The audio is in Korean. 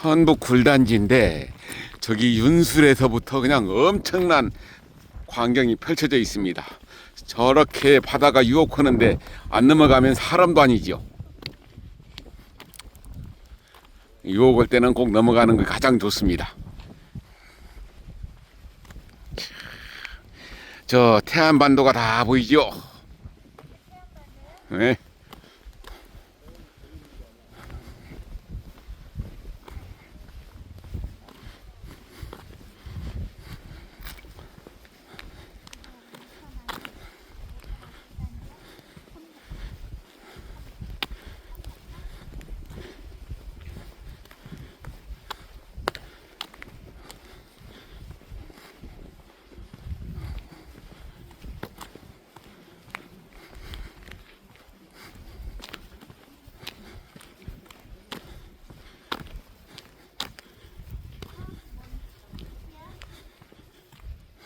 천북 굴단지인데 저기 윤술에서부터 그냥 엄청난 광경이 펼쳐져 있습니다. 저렇게 바다가 유혹하는데 안 넘어가면 사람도 아니지요. 유혹할 때는 꼭 넘어가는 게 가장 좋습니다. 저 태안반도가 다 보이죠? 네.